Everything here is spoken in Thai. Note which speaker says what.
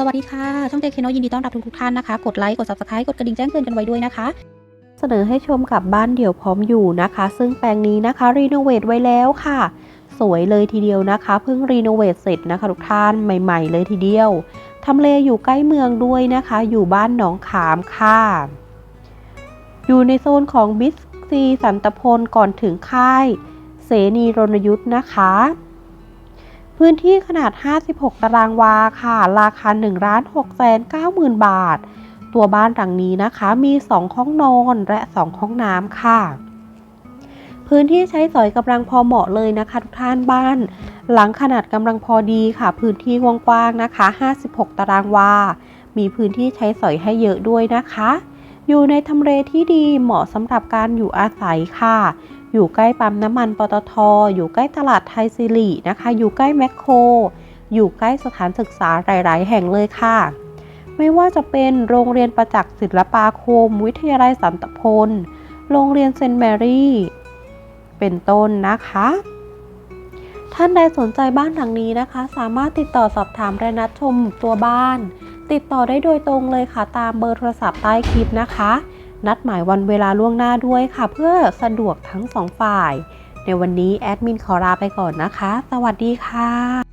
Speaker 1: สวัสดีค่ะ ช่องเจคโนยินดีต้อนรับทุกทุกท่านนะคะ กดไลค์ กด subscribe กดกระดิ่งแจ้งเตือนกันไว้ด้วยนะคะ
Speaker 2: เสนอให้ชมกับบ้านเดี่ยวพร้อมอยู่นะคะ ซึ่งแปลงนี้นะคะรีโนเวทไว้แล้วค่ะ สวยเลยทีเดียวนะคะเพิ่งรีโนเวทเสร็จนะคะทุกท่านใหม่ ๆ เลยทีเดียวทำเลอยู่ใกล้เมืองด้วยนะคะ อยู่บ้านหนองขามค่ะ อยู่ในโซนของบิ๊กซีสันตพลก่อนถึงค่าย เสนีรณยุทธ์นะคะ พื้นที่ขนาด 56 ตารางวาค่ะ ราคา1ล้าน6แสน9 0,000 บาท ตัวบ้านหลังนี้นะคะมี 2 ห้องนอนและ 2 ห้องน้ำค่ะ พื้นที่ใช้สอยกำลังพอเหมาะเลยนะคะ ทุกท่านบ้าน หลังขนาดกำลังพอดีค่ะ พื้นที่กว้างๆนะคะ 56 ตารางวา มีพื้นที่ใช้สอยให้เยอะด้วยนะคะ อยู่ในทำเลที่ดีเหมาะสำหรับการอยู่อาศัยค่ะ อยู่ใกล้ปั๊มน้ำมันปตท อยู่ใกล้ตลาดไทยซิรินะคะ อยู่ใกล้แมคโคร อยู่ใกล้สถานศึกษาหลาย ๆ แห่งเลยค่ะ ไม่ว่าจะเป็นโรงเรียนประจักษ์ศิลปาคม วิทยาลัยสันตพล โรงเรียนเซนต์แมรี่ เป็นต้นนะคะ ท่านใดสนใจบ้านหลังนี้นะคะ สามารถติดต่อสอบถามและนัดชมตัวบ้าน ติดต่อได้โดยตรงเลยค่ะตามเบอร์โทรศัพท์ใต้คลิปนะคะ นัดหมายวันเวลาล่วงหน้าด้วยค่ะ เพื่อสะดวกทั้งสองฝ่าย ในวันนี้แอดมินขอลาไปก่อนนะคะ สวัสดีค่ะ